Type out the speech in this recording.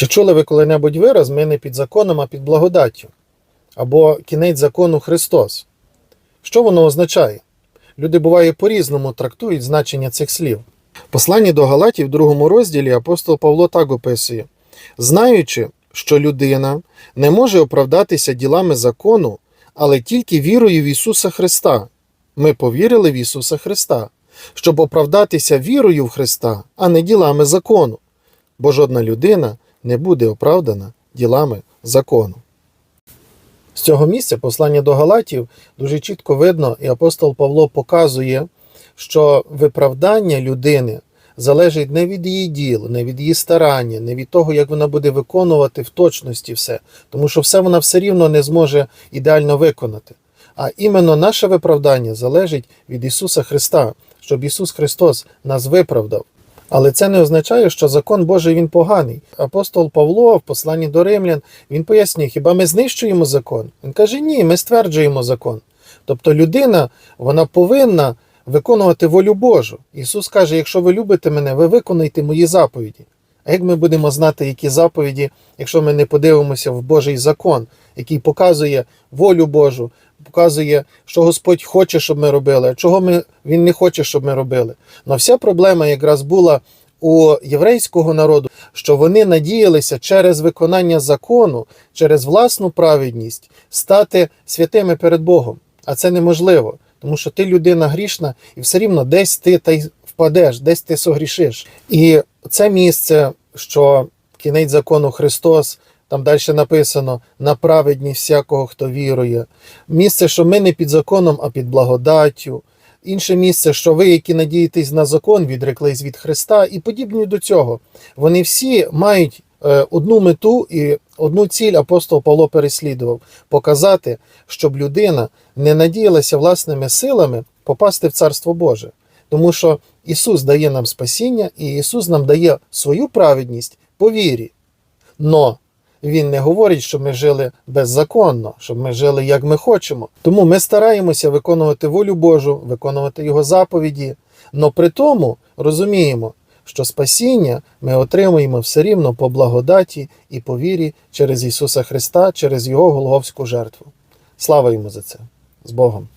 Чи чули ви коли-небудь вираз ми не під законом, а під благодаттю? Або кінець закону Христос? Що воно означає? Люди буває по-різному трактують значення цих слів. Посланні до Галатів, в другому розділі апостол Павло так описує: знаючи, що людина не може оправдатися ділами закону, але тільки вірою в Ісуса Христа. Ми повірили в Ісуса Христа, щоб оправдатися вірою в Христа, а не ділами закону, бо жодна людина не буде оправдана ділами закону. З цього місця послання до Галатів дуже чітко видно, і апостол Павло показує, що виправдання людини залежить не від її діл, не від її старання, не від того, як вона буде виконувати в точності все, тому що все вона все рівно не зможе ідеально виконати. А іменно наше виправдання залежить від Ісуса Христа, щоб Ісус Христос нас виправдав. Але це не означає, що закон Божий він поганий. Апостол Павло в посланні до римлян він пояснює, хіба ми знищуємо закон? Він каже, ні, ми стверджуємо закон. Тобто людина вона повинна виконувати волю Божу. Ісус каже: якщо ви любите мене, ви виконуйте мої заповіді. А як ми будемо знати, які заповіді, якщо ми не подивимося в Божий закон, який показує волю Божу, показує, що Господь хоче, щоб ми робили, а чого ми, Він не хоче, щоб ми робили. Но вся проблема якраз була у єврейського народу, що вони надіялися через виконання закону, через власну праведність стати святими перед Богом. А це неможливо, тому що ти людина грішна, і все рівно десь ти та й впадеш, десь ти согрішиш. І це місце, що кінець закону Христос. Там далі написано на праведність всякого, хто вірує. Місце, що ми не під законом, а під благодаттю. Інше місце, що ви, які надієтесь на закон, відреклись від Христа, і подібні до цього. Вони всі мають е, одну мету і одну ціль апостол Павло переслідував показати, щоб людина не надіялася власними силами попасти в Царство Боже. Тому що Ісус дає нам спасіння, і Ісус нам дає свою праведність по вірі. Но він не говорить, що ми жили беззаконно, щоб ми жили як ми хочемо. Тому ми стараємося виконувати волю Божу, виконувати Його заповіді. Но при тому розуміємо, що спасіння ми отримуємо все рівно по благодаті і по вірі через Ісуса Христа, через Його Голговську жертву. Слава йому за це! З Богом!